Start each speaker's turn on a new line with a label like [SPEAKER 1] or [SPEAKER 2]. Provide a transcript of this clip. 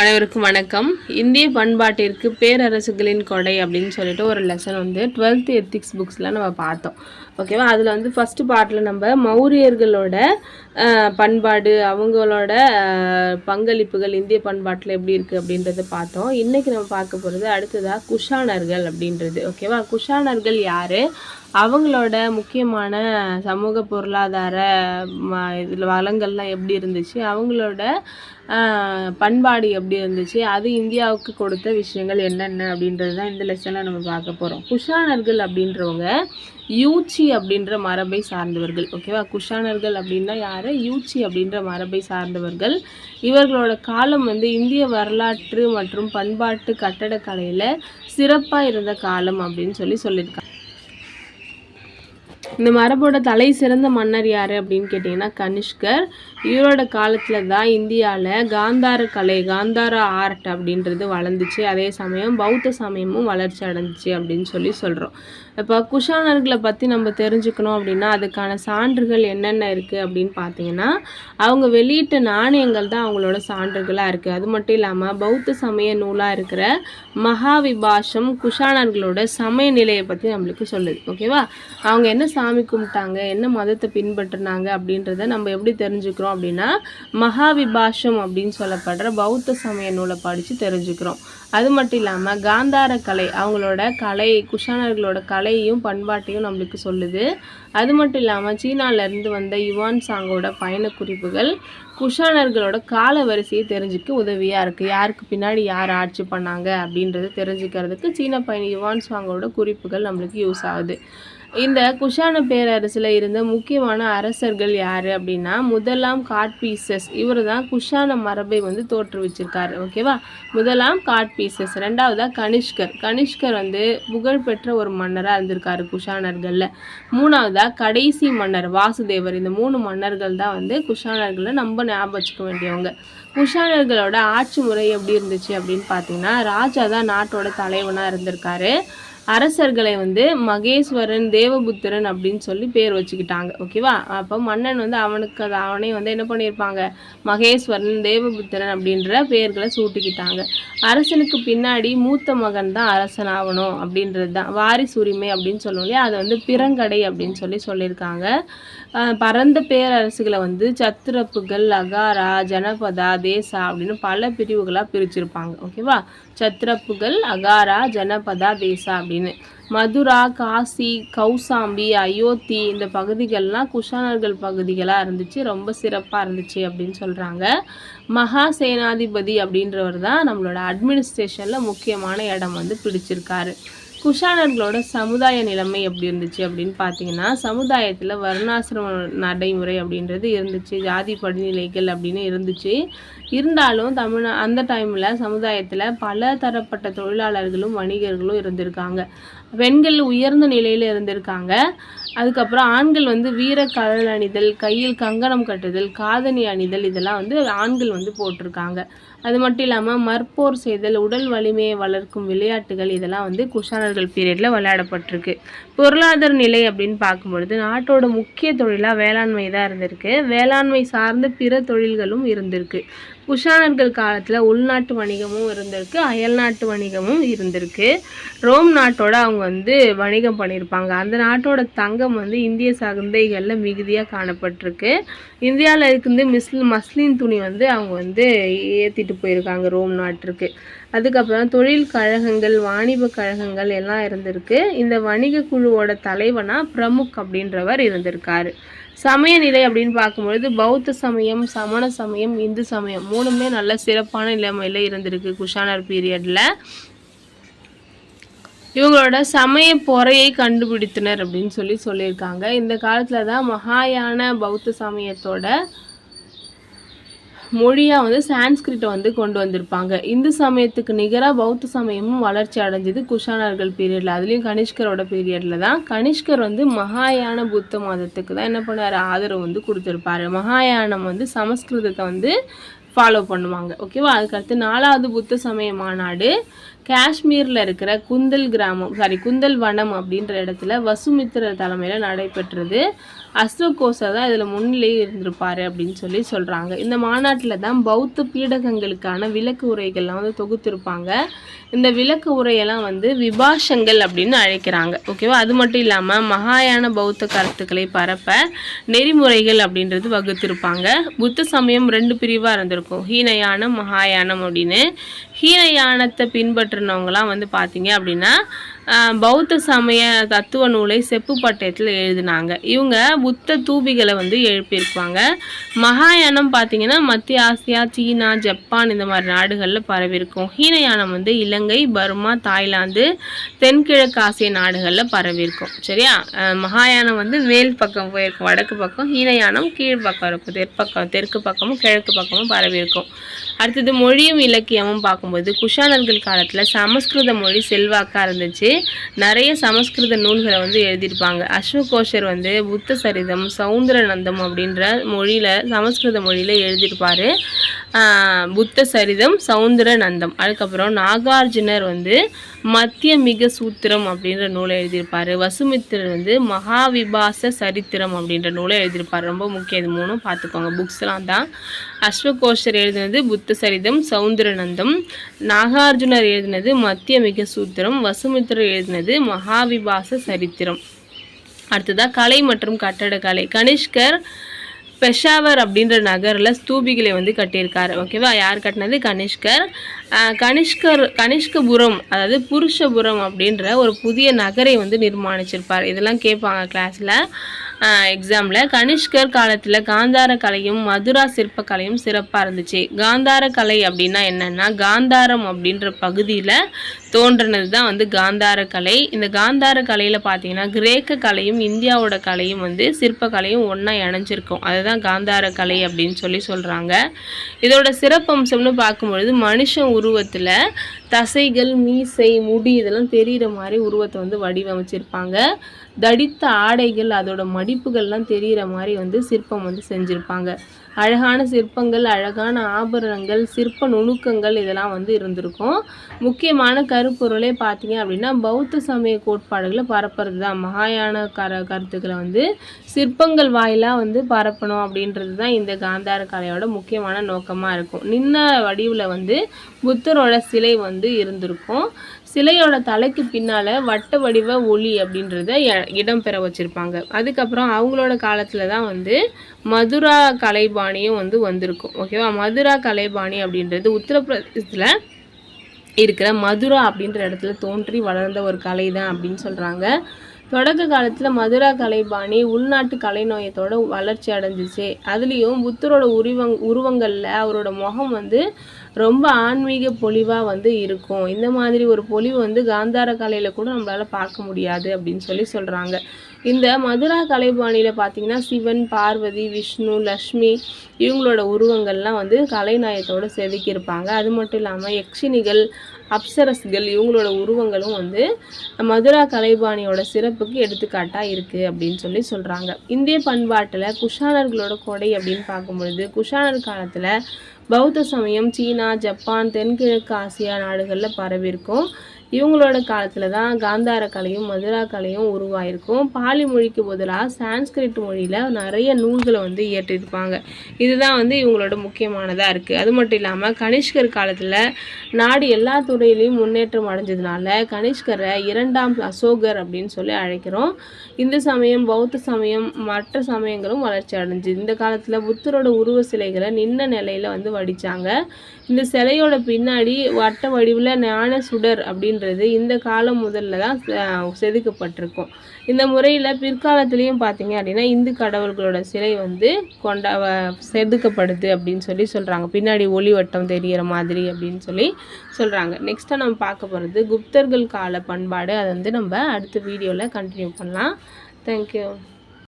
[SPEAKER 1] அனைவருக்கும் வணக்கம். இந்திய பண்பாட்டிற்கு பேரரசுகளின் கொடை அப்படின்னு சொல்லிட்டு ஒரு லெசன் வந்து டுவெல்த் எத்திக்ஸ் புக்ஸில் நம்ம பார்த்தோம். ஓகேவா அதில் வந்து ஃபஸ்ட்டு பார்ட்டில் நம்ம மௌரியர்களோட பண்பாடு அவங்களோட பங்களிப்புகள் இந்திய பண்பாட்டில் எப்படி இருக்குது அப்படின்றத பார்த்தோம். இன்றைக்கி நம்ம பார்க்க போகிறது அடுத்ததாக குஷானர்கள் அப்படின்றது. ஓகேவா குஷானர்கள் யார்? அவங்களோட முக்கியமான சமூக பொருளாதார இதில் வளங்கள்லாம் எப்படி இருந்துச்சு? அவங்களோட பண்பாடு எப்படி இருந்துச்சு? அது இந்தியாவுக்கு கொடுத்த விஷயங்கள் என்னென்ன அப்படின்றது தான் இந்த லெசனில் நம்ம பார்க்க போகிறோம் குஷானர்கள் அப்படின்றவங்க யூச்சி அப்படின்ற மரபை சார்ந்தவர்கள். ஓகேவா குஷானர்கள் அப்படின்னா யார்? யூச்சி அப்படின்ற மரபை சார்ந்தவர்கள். இவர்களோட காலம் வந்து இந்திய வரலாற்று மற்றும் பண்பாட்டு கட்டடக்கலையில் சிறப்பாக இருந்த காலம் அப்படின்னு சொல்லி சொல்லியிருக்காங்க. இந்த மரபோட தலை சிறந்த மன்னர் யார் அப்படின்னு கேட்டிங்கன்னா கனிஷ்கர். இவரோட காலத்தில் தான் இந்தியாவில் காந்தார கலை காந்தார ஆர்ட் அப்படின்றது வளர்ந்துச்சு. அதே சமயம் பௌத்த சமயமும் வளர்ச்சி அடைஞ்சிச்சு அப்படின்னு சொல்லி சொல்கிறோம் இப்போ குஷானர்களை பற்றி நம்ம தெரிஞ்சுக்கணும் அப்படின்னா அதுக்கான சான்றுகள் என்னென்ன இருக்குது அப்படின்னு பார்த்தீங்கன்னா அவங்க வெளியிட்ட நாணயங்கள் தான் அவங்களோட சான்றுகளாக இருக்குது அது மட்டும் இல்லாமல் பௌத்த சமய நூலாக இருக்கிற மகாவிபாஷம் குஷானர்களோட சமய நிலையை பற்றி நம்மளுக்கு சொல்லுது. ஓகேவா அவங்க என்ன சாமி கும்பிட்டாங்க? என்ன மதத்தை பின்பற்றினாங்க? அப்படின்றத நம்ம எப்படி தெரிஞ்சுக்கிறோம் அப்படின்னா மகாவிபாஷம் அப்படின்னு சொல்லப்படுற பௌத்த சமய நூலை படித்து தெரிஞ்சுக்கிறோம். அது மட்டும் இல்லாமல் காந்தார கலை அவங்களோட கலை குஷானர்களோட கலை கலையையும் பண்பாட்டையும் நம்மளுக்கு சொல்லுது. அது மட்டும் இல்லாமல் சீனாவிலேருந்து வந்த யுவான் சாங்கோட பயண குறிப்புகள் குஷானர்களோட கால வரிசையை தெரிஞ்சுக்க உதவியாக இருக்குது யாருக்கு பின்னாடி யார் ஆட்சி பண்ணாங்க அப்படின்றது தெரிஞ்சுக்கிறதுக்கு சீன பயணி யுவான் சாங்கோட குறிப்புகள் நம்மளுக்கு யூஸ் ஆகுது. இந்த குஷான பேரரசில் இருந்த முக்கியமான அரசர்கள் யார் அப்படின்னா முதலாம் காட்பீசஸ். இவர் தான் குஷான மரபை வந்து தோற்றுவிச்சிருக்காரு ஓகேவா? முதலாம் காட்பீசஸ். ரெண்டாவதா கனிஷ்கர். கனிஷ்கர் வந்து புகழ்பெற்ற ஒரு மன்னராக இருந்திருக்காரு குஷானர்களில். மூணாவதா கடைசி மன்னர் வாசுதேவர். இந்த மூணு மன்னர்கள் தான் வந்து குஷானர்களை நம்ம ஞாபகம் வச்சுக்க வேண்டியவங்க. குஷானர்களோட ஆட்சி முறை எப்படி இருந்துச்சு அப்படின்னு பார்த்தீங்கன்னா ராஜா தான் நாட்டோட தலைவனாக இருந்திருக்காரு. அரசர்களை வந்து மகேஸ்வரன் தேவபுத்திரன் அப்படின்னு சொல்லி பேர் வச்சுக்கிட்டாங்க. ஓகேவா அப்போ மன்னன் வந்து அவனுக்கு அது அவனே வந்து என்ன பண்ணியிருப்பாங்க? மகேஸ்வரன் தேவபுத்திரன் அப்படின்ற பெயர்களை சூட்டிக்கிட்டாங்க. அரசனுக்கு பின்னாடி மூத்த மகன் தான் அரசன் ஆகணும் அப்படின்றது தான் வாரிசு உரிமை அப்படின்னு சொல்லுவோம் இல்லையா? அதை வந்து பிறங்கடை அப்படின்னு சொல்லி சொல்லியிருக்காங்க. பரந்த பேரரசுகளை வந்து சத்திரப்புகள் அகாரா ஜனபதா தேசா அப்படின்னு பல பிரிவுகளாக பிரிச்சிருப்பாங்க. ஓகேவா சத்ரப்புகள் அகாரா ஜனபதா தேசா அப்படின்னு. மதுரா காசி கௌசாம்பி அயோத்தி இந்த பகுதிகள்லாம் குஷானர்கள் பகுதிகளாக இருந்துச்சு. ரொம்ப சிறப்பாக இருந்துச்சு அப்படின்னு சொல்கிறாங்க மகா சேனாதிபதி அப்படின்றவர் தான் நம்மளோட அட்மினிஸ்ட்ரேஷனில் முக்கியமான இடம் வந்து பிடிச்சிருக்காரு. குஷானர்களோட சமுதாய நிலைமை எப்படி இருந்துச்சு அப்படின்னு பார்த்தீங்கன்னா சமுதாயத்தில் வர்ணாசிரம நடைமுறை அப்படின்றது இருந்துச்சு ஜாதி படிநிலைகள் அப்படின்னு இருந்துச்சு. இருந்தாலும் தமிழ் அந்த டைமில் சமுதாயத்தில் பல தரப்பட்ட தொழிலாளர்களும் வணிகர்களும் இருந்திருக்காங்க. பெண்கள் உயர்ந்த நிலையில் இருந்திருக்காங்க. அதுக்கப்புறம் ஆண்கள் வந்து வீர கலன் அணிதல் கையில் கங்கணம் கட்டுதல் காதணி அணிதல் இதெல்லாம் வந்து ஆண்கள் வந்து போட்டிருக்காங்க. அது மட்டும் இல்லாமல் மற்போர் செய்தல் உடல் வலிமையை வளர்க்கும் விளையாட்டுகள் இதெல்லாம் வந்து குஷானர்கள் பீரியடில் விளையாடப்பட்டிருக்கு. பொருளாதார நிலை அப்படின்னு பார்க்கும்பொழுது நாட்டோட முக்கிய தொழிலாக வேளாண்மை தான் இருந்திருக்கு. வேளாண்மை சார்ந்த பிற தொழில்களும் இருந்திருக்கு. குஷானர்கள் காலத்தில் உள்நாட்டு வணிகமும் இருந்திருக்கு அயல்நாட்டு வணிகமும் இருந்திருக்கு. ரோம் நாட்டோட அவங்க வந்து வணிகம் பண்ணியிருப்பாங்க. அந்த நாட்டோட தங்கம் வந்து இந்திய சந்தைகளில் மிகுதியாக காணப்பட்டிருக்கு. இந்தியாவில் இருந்து மிஸ்ல் மஸ்லின் துணி வந்து அவங்க வந்து ஏற்றிட்டு போயிருக்காங்க ரோம் நாட்டிற்கு அதுக்கப்புறம் தொழில் கழகங்கள் வாணிப கழகங்கள் எல்லாம் இருந்திருக்கு. இந்த வணிக குழுவோட தலைவனாக பிரமுக் அப்படின்றவர் இருந்திருக்காரு. சமய நிலை அப்படின்னு பார்க்கும்பொழுது பௌத்த சமயம் சமண சமயம் இந்து சமயம் மூணுமே நல்ல சிறப்பான நிலைமையில் இருந்திருக்கு குஷானர் பீரியடில். இவங்களோட சமய பொறையை கண்டுபிடித்தனர் அப்படின்னு சொல்லி சொல்லியிருக்காங்க. இந்த காலத்தில் தான் மகாயான பௌத்த சமயத்தோட மொழியாக வந்து சான்ஸ்கிரிட்டை வந்து கொண்டு வந்திருப்பாங்க. இந்து சமயத்துக்கு நிகராக பௌத்த சமயமும் வளர்ச்சி அடைஞ்சது குஷானர்கள் பீரியடில் அதுலேயும் கனிஷ்கரோட பீரியடில் தான். கனிஷ்கர் வந்து மகாயான புத்த மதத்துக்கு தான் என்ன பண்ணார் ஆதரவு வந்து கொடுத்துருப்பாரு. மகாயானம் வந்து சமஸ்கிருதத்தை வந்து ஃபாலோ பண்ணுவாங்க. ஓகேவா அதுக்கடுத்து நாலாவது புத்த சமய மாநாடு காஷ்மீரில் இருக்கிற குந்தல் கிராமம் சாரி குந்தல் வனம் அப்படின்ற இடத்துல வசுமித்திர தலைமையில் நடைபெற்றது. அஸ்வகோசர் தான் இதில் முன்னிலையே இருந்திருப்பார் அப்படின்னு சொல்லி சொல்கிறாங்க இந்த மாநாட்டில் தான் பௌத்த பீடகங்களுக்கான விளக்கு உரைகள்லாம் வந்து தொகுத்திருப்பாங்க. இந்த விளக்கு உரையெல்லாம் வந்து விபாஷங்கள் அப்படின்னு அழைக்கிறாங்க. ஓகேவா அது மட்டும் இல்லாமல் மகாயான பௌத்த கருத்துக்களை பரப்ப நெறிமுறைகள் அப்படின்றது வகுத்திருப்பாங்க. புத்த சமயம் ரெண்டு பிரிவாக இருந்திருக்கும். ஹீனயானம் மகாயானம் அப்படின்னு ஹீனயானத்தை பின்பற்றினவங்களாம் வந்து பார்த்தீங்க அப்படின்னா பௌத்த சமய தத்துவ நூலை செப்பு பட்டயத்தில் எழுதினாங்க. இவங்க புத்த தூபிகளை வந்து எழுப்பியிருப்பாங்க. மகாயானம் பார்த்தீங்கன்னா மத்திய ஆசியா சீனா ஜப்பான் இந்த மாதிரி நாடுகளில் பரவியிருக்கும். ஹீனயானம் வந்து இலங்கை பர்மா தாய்லாந்து தென்கிழக்கு ஆசிய நாடுகளில் பரவியிருக்கும். சரியா? மகாயானம் வந்து மேல் பக்கம் போயிருக்கும் வடக்கு பக்கம். ஹீனயானம் கீழ் பக்கம் இருக்கும் தெற்பக்கம் தெற்கு பக்கமும் கிழக்கு பக்கமும் பரவியிருக்கும். அடுத்தது மொழியும் இலக்கியமும் பார்க்கும் பார்க்கும்போது குஷானர்கள் காலத்தில் சமஸ்கிருத மொழி செல்வாக்காக இருந்துச்சு. நிறைய சமஸ்கிருத நூல்களை வந்து எழுதியிருப்பாங்க. அஸ்வகோஷர் வந்து புத்த சரிதம் சவுந்தரநந்தம் அப்படின்ற மொழியில் சமஸ்கிருத மொழியில் எழுதியிருப்பார். புத்த சரிதம் சவுந்தரநந்தம். அதுக்கப்புறம் நாகார்ஜுனர் வந்து மத்திய மிக சூத்திரம் அப்படின்ற நூலை எழுதியிருப்பார். வசுமித்திரர் வந்து மகாவிபாச சரித்திரம் அப்படின்ற நூலை எழுதியிருப்பார். ரொம்ப முக்கியம். இது மூணும் பார்த்துக்கோங்க. புக்ஸ்லாம் தான். அஸ்வகோஷர் எழுதினது புத்த சரிதம் சவுந்தரநந்தம். நாகார்ஜுனர் எழுதினது மத்தியமிக சூத்திரம் வசுமித்திரர் எழுதினது மகாவிபாச சரித்திரம். அடுத்ததாக கலை மற்றும் கட்டடக்கலை கனிஷ்கர் பெஷாவர் அப்படின்ற நகரில் ஸ்தூபிகளை வந்து கட்டியிருக்காரு. ஓகேவா யார் கட்டினது? கனிஷ்கர். கனிஷ்கர் கனிஷ்கபுரம் அதாவது புருஷபுரம் அப்படின்ற ஒரு புதிய நகரை வந்து நிர்மாணிச்சிருப்பார். இதெல்லாம் கேட்பாங்க கிளாஸில் எக்ஸாமில் கனிஷ்கர் காலத்தில் காந்தார கலையும் மதுரா சிற்பக்கலையும் சிறப்பாக இருந்துச்சு. காந்தார கலை அப்படின்னா என்னென்னா காந்தாரம் அப்படின்ற பகுதியில் தோன்றினது தான் வந்து காந்தார கலை இந்த காந்தார கலையில் பார்த்தீங்கன்னா கிரேக்க கலையும் இந்தியாவோட கலையும் வந்து சிற்பக்கலையும் ஒன்றா இணைஞ்சிருக்கும். அதுதான் காந்தார கலை அப்படின்னு சொல்லி சொல்கிறாங்க இதோட சிறப்பம்சம்னு பார்க்கும்பொழுது மனுஷன் உருவத்தில் தசைகள் மீசை முடி இதெல்லாம் தெரிகிற மாதிரி உருவத்தை வந்து வடிவமைச்சிருப்பாங்க. தடித்த ஆடைகள் அதோட மடிப்புகள்லாம் தெரிகிற மாதிரி வந்து சிற்பம் வந்து செஞ்சுருப்பாங்க. அழகான சிற்பங்கள் அழகான ஆபரணங்கள் சிற்ப நுணுக்கங்கள் இதெல்லாம் வந்து இருந்திருக்கும். முக்கியமான கருப்பொருளே பார்த்தீங்க அப்படின்னா பௌத்த சமய கோட்பாடுகளை பரப்புறது தான் மகாயான கர கருத்துக்களை வந்து சிற்பங்கள் வாயிலாக வந்து பரப்பணும் அப்படின்றது தான் இந்த காந்தார கலையோட முக்கியமான நோக்கமாக இருக்கும். நின்ன வடிவில் வந்து புத்தரோட சிலை வந்து இருந்திருக்கும். சிலையோட தலைக்கு பின்னால் வட்ட வடிவ ஒளி அப்படின்றத இ- இடம் பெற வச்சுருப்பாங்க. அதுக்கப்புறம் அவங்களோட காலத்தில் தான் வந்து மதுரா கலைபாணியும் வந்து வந்திருக்கும். ஓகேவா மதுரா கலைபாணி அப்படின்றது உத்தரப்பிரதேசத்தில் இருக்கிற மதுரா அப்படின்ற இடத்துல தோன்றி வளர்ந்த ஒரு கலை தான் அப்படின்னு சொல்கிறாங்க தொடக்க காலத்தில் மதுரா கலைபாணி உள்நாட்டு கலைநோயத்தோட வளர்ச்சி அடைஞ்சிச்சு. அதுலேயும் புத்தரோட உருவங் உருவங்களில் அவரோட முகம் வந்து ரொம்ப ஆன்மீக பொலிவாக வந்து இருக்கும். இந்த மாதிரி ஒரு பொலிவு வந்து காந்தார கலையில் கூட நம்மளால் பார்க்க முடியாது அப்படின்னு சொல்லி சொல்கிறாங்க இந்த மதுரா கலைபாணியில் பார்த்தீங்கன்னா சிவன் பார்வதி விஷ்ணு லக்ஷ்மி இவங்களோட உருவங்கள்லாம் வந்து கலைநயத்தோட செதுக்கியிருப்பாங்க. அது மட்டும் இல்லாமல் யக்ஷினிகள் அப்சரஸ்கள் இவங்களோட உருவங்களும் வந்து மதுரா கலைபாணியோட சிறப்புக்கு எடுத்துக்காட்டாக இருக்குது அப்படின்னு சொல்லி சொல்கிறாங்க இந்திய பண்பாட்டில் குஷானர்களோட கொடை அப்படின்னு பார்க்கும்பொழுது குஷானர் காலத்தில் பௌத்த சமயம் சீனா ஜப்பான் தென்கிழக்கு ஆசியா நாடுகளில் பரவியிருக்கும் இவங்களோட காலத்தில் தான் காந்தார கலையும் மதுரா கலையும் உருவாயிருக்கும். பாலி மொழிக்கு பதிலாக சான்ஸ்கிரிட் மொழியில் நிறைய நூல்களை வந்து இயற்றிருப்பாங்க. இதுதான் வந்து இவங்களோட முக்கியமானதாக இருக்குது அது மட்டும் இல்லாமல் கனிஷ்கர் காலத்தில் நாடு எல்லா துறையிலையும் முன்னேற்றம் அடைஞ்சதுனால கனிஷ்கரை இரண்டாம் அசோகர் அப்படின்னு சொல்லி அழைக்கிறோம். இந்து சமயம் பௌத்த சமயம் மற்ற சமயங்களும் வளர்ச்சி அடைஞ்சு இந்த காலத்தில் புத்தரோட உருவ சிலைகளை நின்ன நிலையில் வந்து வடித்தாங்க இந்த சிலையோட பின்னாடி வட்ட வடிவில் ஞான சுடர் அப்படின்றது இந்த காலம் முதல்ல தான் செதுக்கப்பட்டிருக்கும். இந்த முறையில் பிற்காலத்துலேயும் பார்த்தீங்க அப்படின்னா இந்து கடவுள்களோட சிலை வந்து கொண்டா செதுக்கப்படுது அப்படின்னு சொல்லி சொல்கிறாங்க பின்னாடி ஒளி வட்டம் தெரிகிற மாதிரி அப்படின்னு சொல்லி சொல்கிறாங்க நெக்ஸ்ட்டாக நம்ம பார்க்க போகிறது குப்தர்கள் கால பண்பாடு. அதை வந்து நம்ம அடுத்த வீடியோவில் கண்டினியூ பண்ணலாம். தேங்க்யூ